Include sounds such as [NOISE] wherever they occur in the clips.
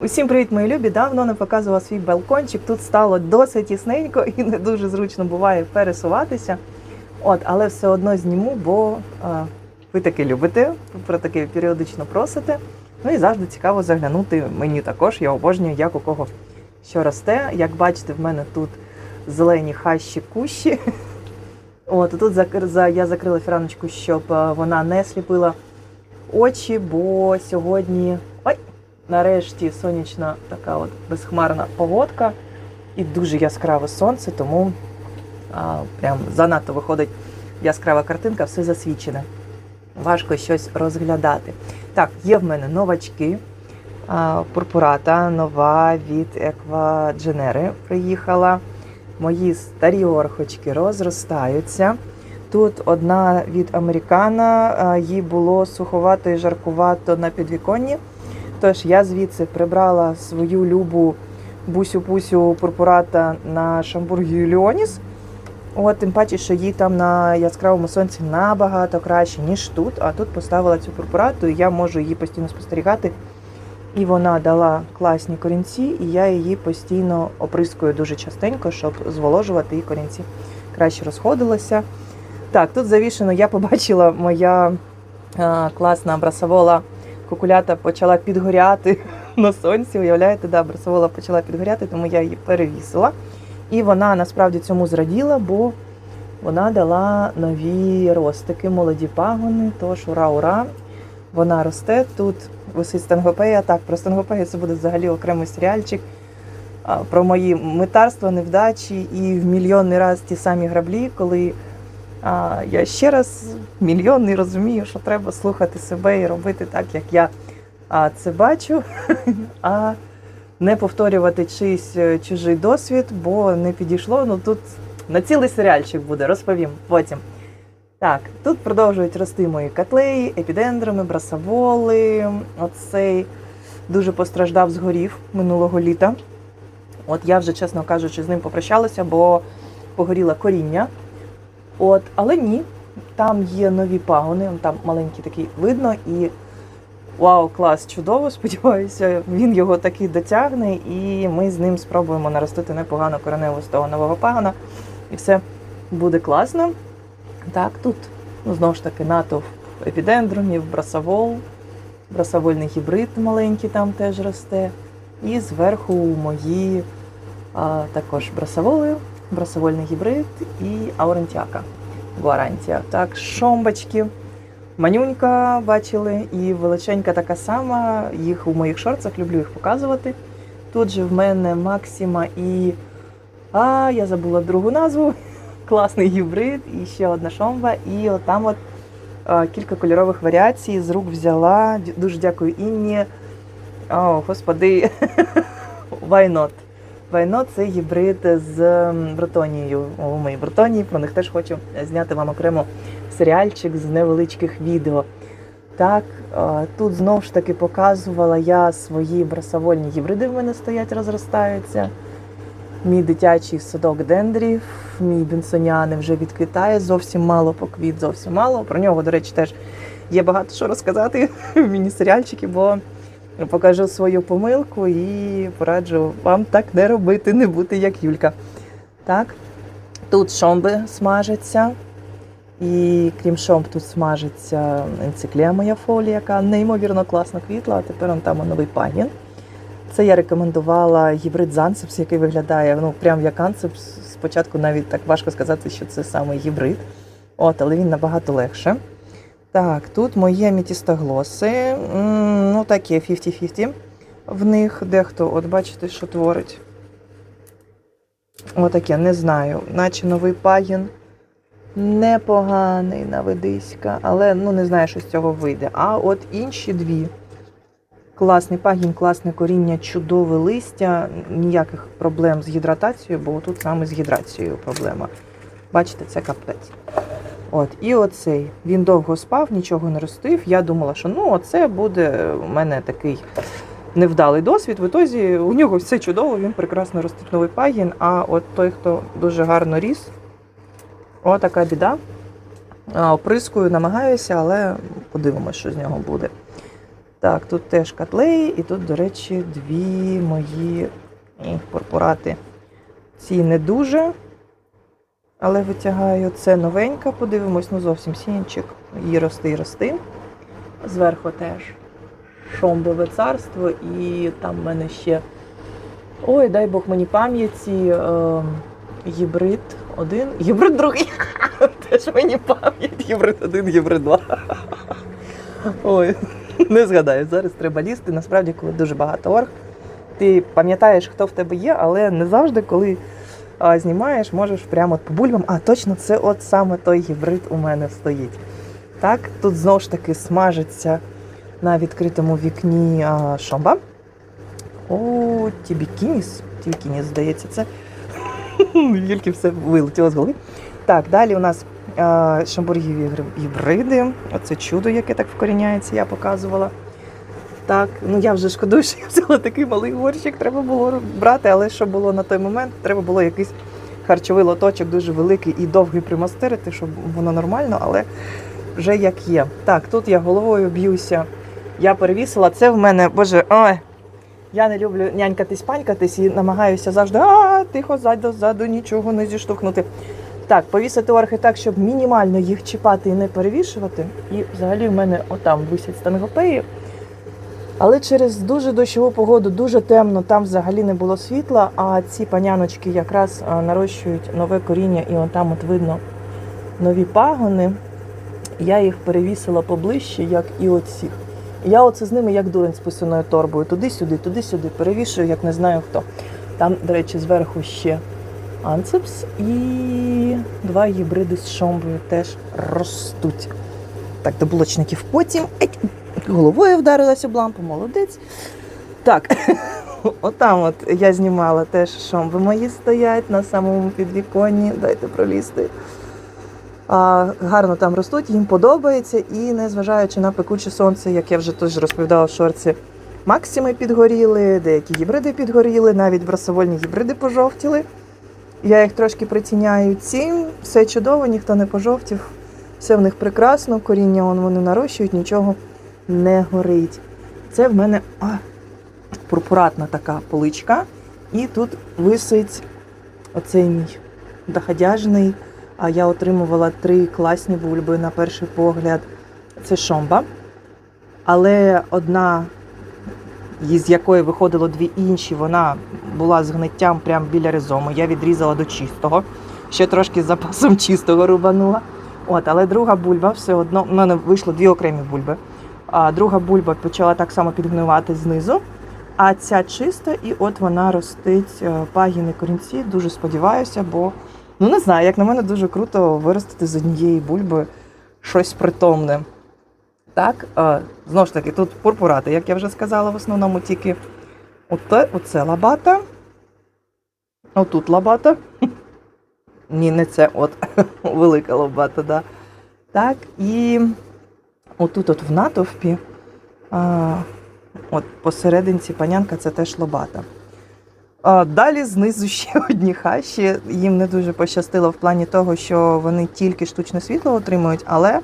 Усім привіт, мої любі! Давно не показувала свій балкончик. Тут стало досить тісненько і не дуже зручно буває пересуватися. От, але все одно зніму, бо а, ви таки любите, про таке періодично просите. Ну і завжди цікаво заглянути мені також. Я обожнюю, як у кого що росте. Як бачите, в мене тут зелені хащі кущі. От тут я закрила фіраночку, щоб вона не сліпила очі, бо сьогодні. Нарешті сонячна така от безхмарна погодка і дуже яскраве сонце, тому а, прям занадто виходить яскрава картинка, все засвічене. Важко щось розглядати. Так, є в мене новачки. А, Пурпурата нова від Еквадженери приїхала. Мої старі орхочки розростаються. Тут одна від американа, їй було суховато і жаркувато на підвіконні. Тож я звідси прибрала свою любу бусю-пусю пурпурата на Шамбургію Леоніс. От, тим паче, що їй там на яскравому сонці набагато краще, ніж тут. А тут поставила цю пурпурату, і я можу її постійно спостерігати. І вона дала класні корінці, і я її постійно оприскую дуже частенько, щоб зволожувати і корінці краще розходилися. Так, тут завішено, я побачила моя а, класна брасовола кукулята почала підгоряти [LAUGHS] на сонці. Уявляєте, да, брасовола почала підгоряти, тому я її перевісила. І вона насправді цьому зраділа, бо вона дала нові ростики, молоді пагони. Тож ура, ура! Вона росте. Тут висить стангопея. Так, про стангопею це буде взагалі окремий серіальчик. Про мої митарства, невдачі і в мільйонний раз ті самі граблі, коли а, я ще раз мільйонний розумію, що треба слухати себе і робити так, як я а, це бачу, [LAUGHS] а не повторювати чийсь е, чужий досвід, бо не підійшло. Ну тут на цілий серіальчик буде, розповім потім. Так, тут продовжують рости мої котлеї, епідендроми, брасаволи. Оцей дуже постраждав, згорів минулого літа. От я вже, чесно кажучи, з ним попрощалася, бо погоріло коріння. От, але ні, там є нові пагони, там маленький такий видно, і вау, клас, чудово! [LAUGHS] Сподіваюся, він його таки дотягне, і ми з ним спробуємо наростити непогану кореневу з того нового пагона, і все буде класно. Так, тут ну, знову ж таки натовп епідендромів, брасавол, брасавольний гібрид маленький там теж росте. І зверху мої а, також брасаволи, брасавольний гібрид і аурентяка. Гуарантія. Так, шомбочки. Манюнька бачили, і величенька така сама. Їх у моїх шорцах люблю їх показувати. Тут же в мене Максима і. А, я забула другу назву. [LAUGHS] Класний гібрид, і ще одна шомба. І от а, кілька кольорових варіацій з рук взяла. Дуже дякую Інні. О, господи, [LAUGHS] Вайнот. Вайно це гібрид з м, Бретонією. У моїй Бретонії. Про них теж хочу зняти вам окремо серіальчик з невеличких відео. Так, тут знову ж таки показувала я свої брасовольні гібриди в мене стоять, розростаються. Мій дитячий садок дендрів, мій бенсоняни вже відквітає, зовсім мало поквіт, зовсім мало. Про нього, до речі, теж є багато що розказати [LAUGHS] в міні-серіальчики, бо покажу свою помилку і пораджу вам так не робити, не бути як Юлька. Так, тут шомби смажаться. І крім шомб, тут смажиться енциклія моя фолія, яка неймовірно класно квітла, а тепер он там новий пагін. Це я рекомендувала гібрид Зансепс, який виглядає ну, прям як Ансепс. Спочатку навіть так важко сказати, що це саме гібрид. От, але він набагато легше. Так, тут мої амітістоглоси. Ну, такі 50-50 в них. Дехто, от бачите, що творить. Отаке, не знаю. Наче новий пагін. Непоганий навидиська, але ну не знаю, що з цього вийде. А от інші дві. Класний пагін, класне коріння, чудове листя, ніяких проблем з гідратацією, бо тут саме з гідрацією проблема. Бачите, це капець. От, і оцей. Він довго спав, нічого не ростив. Я думала, що ну, оце буде у мене такий невдалий досвід. В ітозі у нього все чудово, він прекрасно ростив новий пагін. А от той, хто дуже гарно ріс, о, така біда. Оприскую, намагаюся, але подивимось, що з нього буде. Так, тут теж котлеї, і тут, до речі, дві мої м, корпорати. Ці не дуже, але витягаю. Це новенька, подивимось, ну зовсім сінчик. Її рости і рости. Зверху теж шомбове царство, і там в мене ще. Ой, дай Бог мені пам'яті. Е, гібрид один, гібрид другий. [LAUGHS] Теж мені пам'ять. Гібрид один, гібрид два. [LAUGHS] Ой, не згадаю. Зараз треба лізти. Насправді, коли дуже багато орг, ти пам'ятаєш, хто в тебе є, але не завжди, коли знімаєш, можеш прямо от по бульбам. А точно, це от саме той гібрид у мене стоїть. Так, тут знову ж таки смажиться на відкритому вікні шомба. О, тібікініс. Тібікініс, здається, це. [LAUGHS] Тільки все вилетіло з голови. Так, далі у нас а, шамбургіві гри- гібриди. Оце чудо, яке так вкоріняється, я показувала. Так, ну я вже шкодую, що я взяла такий малий горщик, треба було брати, але що було на той момент, треба було якийсь харчовий лоточок дуже великий і довгий примастерити, щоб воно нормально, але вже як є. Так, тут я головою б'юся. Я перевісила. Це в мене, боже, ой, я не люблю нянькатись, панькатись і намагаюся завжди а, тихо ззаду, ззаду, нічого не зіштовхнути. Так, повісити орхи так, щоб мінімально їх чіпати і не перевішувати. І взагалі в мене отам висять стангопеї. Але через дуже дощову погоду, дуже темно, там взагалі не було світла, а ці паняночки якраз нарощують нове коріння, і отам от видно нові пагони. Я їх перевісила поближче, як і оці. Я оце з ними як дурень з писаною торбою. Туди-сюди, туди-сюди перевішую, як не знаю хто. Там, до речі, зверху ще анцепс і два гібриди з шомбою теж ростуть. Так, до булочників потім. Головою вдарилась об лампу, молодець. Так, [LAUGHS] отам от я знімала теж шомби мої стоять на самому підвіконні. Дайте пролізти. А, гарно там ростуть, їм подобається, і незважаючи на пекуче сонце, як я вже теж розповідала в шорці, максими підгоріли, деякі гібриди підгоріли, навіть брасовольні гібриди пожовтіли. Я їх трошки притіняю цим, все чудово, ніхто не пожовтів, все в них прекрасно, коріння вон вони нарощують, нічого не горить. Це в мене а, пурпуратна така поличка, і тут висить оцей мій доходяжний. А я отримувала три класні бульби на перший погляд. Це шомба. Але одна, із якої виходило дві інші, вона була з гниттям прямо біля ризому. Я відрізала до чистого. Ще трошки з запасом [LAUGHS] чистого рубанула. От, але друга бульба все одно, в мене вийшло дві окремі бульби. Друга бульба почала так само підгнивати знизу. А ця чиста, і от вона ростить е, пагіни корінці. Дуже сподіваюся, бо Ну, не знаю, як на мене дуже круто виростити з однієї бульби щось притомне. Так, е, знову ж таки, тут пурпурати, як я вже сказала, в основному тільки оце, оце лабата. Отут лабата. [LAUGHS] Ні, не це от [LAUGHS] велика лабата, да. Так, і отут от в натовпі, а, от посерединці панянка це теж лобата. А, Далі знизу [LAUGHS] ще одні хащі. Їм не дуже пощастило в плані того, що вони тільки штучне світло отримують, але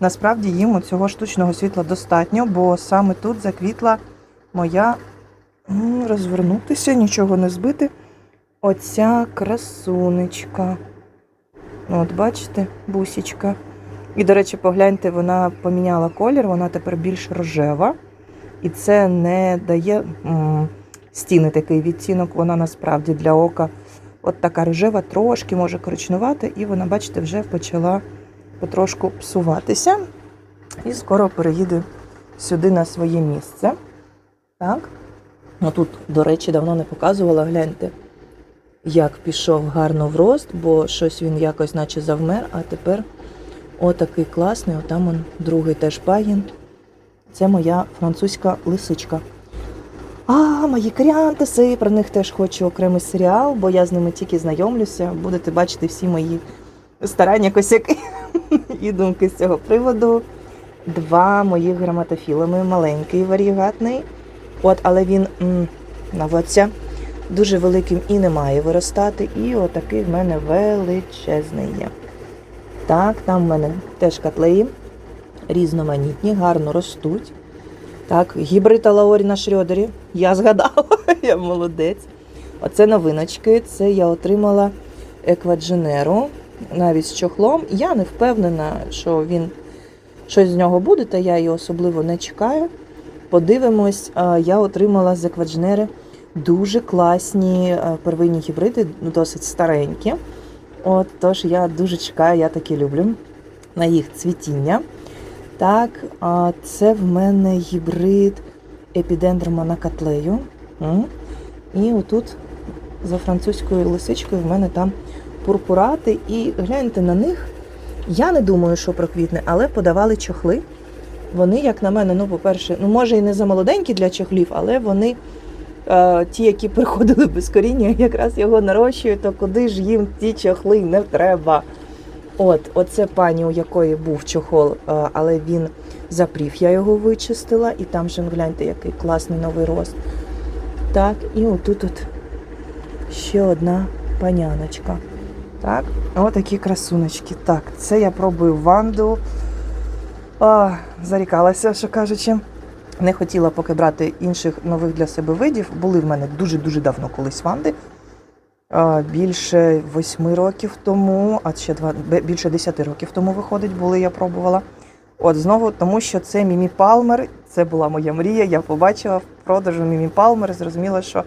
насправді їм цього штучного світла достатньо, бо саме тут заквітла моя розвернутися, нічого не збити. Оця красунечка. От, бачите, бусічка. І, до речі, погляньте, вона поміняла колір, вона тепер більш рожева. І це не дає. м, стіни такий відтінок, вона насправді для ока от така рожева, трошки може коричнувати, і вона, бачите, вже почала потрошку псуватися. І скоро переїде сюди на своє місце. Так. Ну тут, до речі, давно не показувала, гляньте, як пішов гарно в рост, бо щось він якось наче завмер, а тепер отакий класний, отам он другий теж пагін. Це моя французька лисичка. А, мої кріантиси, про них теж хочу окремий серіал, бо я з ними тільки знайомлюся. Будете бачити всі мої старання косяки і думки з цього приводу. Два моїх граматофілами, маленький варігатний. От, але він м, наводця дуже великим і не має виростати. І отакий в мене величезний є. Так, там в мене теж котлеї різноманітні, гарно ростуть. Так, гібрид Лаорі на Шрьодері. Я згадала, [LAUGHS] я молодець. Оце новиночки. Це я отримала еквадженеру навіть з чохлом. Я не впевнена, що він щось з нього буде, та я її особливо не чекаю. Подивимось, я отримала з еквадженери дуже класні первинні гібриди, ну, досить старенькі. От, тож я дуже чекаю, я такі люблю на їх цвітіння. Так, а це в мене гібрид епідендрома на котлею. І отут за французькою лисичкою в мене там пурпурати. І гляньте на них. Я не думаю, що проквітне, але подавали чохли. Вони, як на мене, ну, по-перше, ну, може, і не замолоденькі для чохлів, але вони, ті, які приходили без коріння, [LAUGHS] якраз його нарощують, то куди ж їм ті чохли не треба. От, оце пані, у якої був чохол, е, але він запрів, я його вичистила, і там же, гляньте, який класний новий рост. Так, і отут от ще одна паняночка. Так, отакі красуночки. Так, це я пробую ванду. А, зарікалася, що кажучи. Не хотіла поки брати інших нових для себе видів. Були в мене дуже-дуже давно колись ванди. Більше восьми років тому, а ще два більше десяти років тому виходить, були, я пробувала. От знову, тому що це Мімі Палмер, це була моя мрія. Я побачила в продажу Мімі Палмер, зрозуміла, що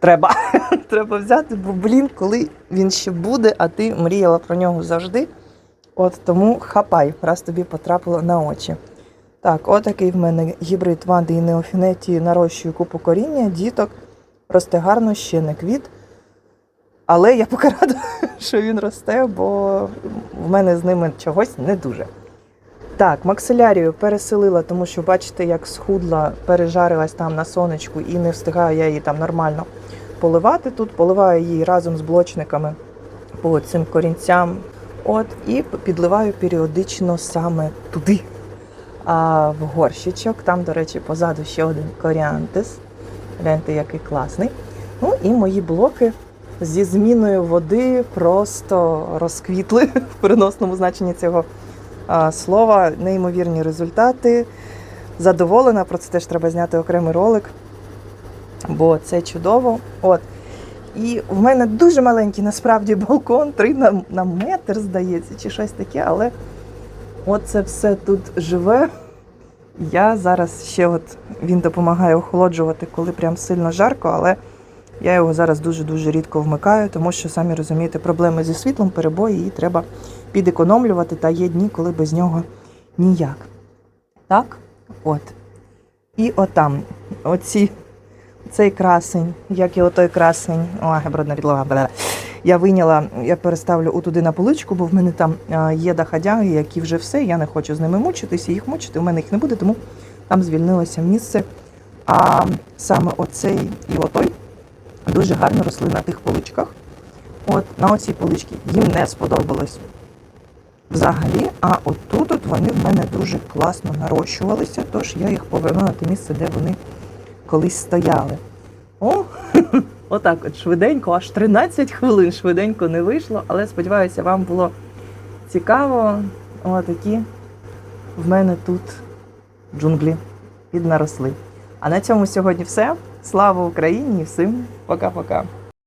треба. [LAUGHS] треба взяти, бо блін, коли він ще буде, а ти мріяла про нього завжди. От тому хапай, раз тобі потрапило на очі. Так, отакий в мене гібрид Ванди і Неофінеті нарощую купу коріння, діток, росте гарно, ще не квіт. Але я поки рада, [LAUGHS] що він росте, бо в мене з ними чогось не дуже. Так, максилярію переселила, тому що бачите, як схудла, пережарилась там на сонечку і не встигаю я її там нормально поливати тут. Поливаю її разом з блочниками по цим корінцям. От, і підливаю періодично саме туди, а, в горщичок. Там, до речі, позаду ще один коріантис. Гляньте, який класний. Ну і мої блоки зі зміною води просто розквітли [LAUGHS] в переносному значенні цього слова. Неймовірні результати. Задоволена, про це теж треба зняти окремий ролик, бо це чудово. От. І в мене дуже маленький насправді балкон, 3 на, на метр, здається, чи щось таке, але от це все тут живе. Я зараз ще от він допомагає охолоджувати, коли прям сильно жарко, але я його зараз дуже-дуже рідко вмикаю, тому що, самі розумієте, проблеми зі світлом, перебої, і треба підекономлювати, та є дні, коли без нього ніяк. Так, от. І отам, оці, цей красень, як і отой красень, ой, брудна підлога. Я вийняла, я переставлю отуди на поличку, бо в мене там є доходяги, які вже все. Я не хочу з ними мучитися, їх мучити, у мене їх не буде, тому там звільнилося місце. А саме оцей і отой дуже гарно росли на тих поличках. От на оцій поличці їм не сподобалось взагалі. А отут от вони в мене дуже класно нарощувалися, тож я їх повернула на те місце, де вони колись стояли. О, [LAUGHS] отак от швиденько, аж 13 хвилин швиденько не вийшло, але сподіваюся, вам було цікаво. Отакі в мене тут джунглі піднаросли. А на цьому сьогодні все. Слава Україні і всім пока-пока.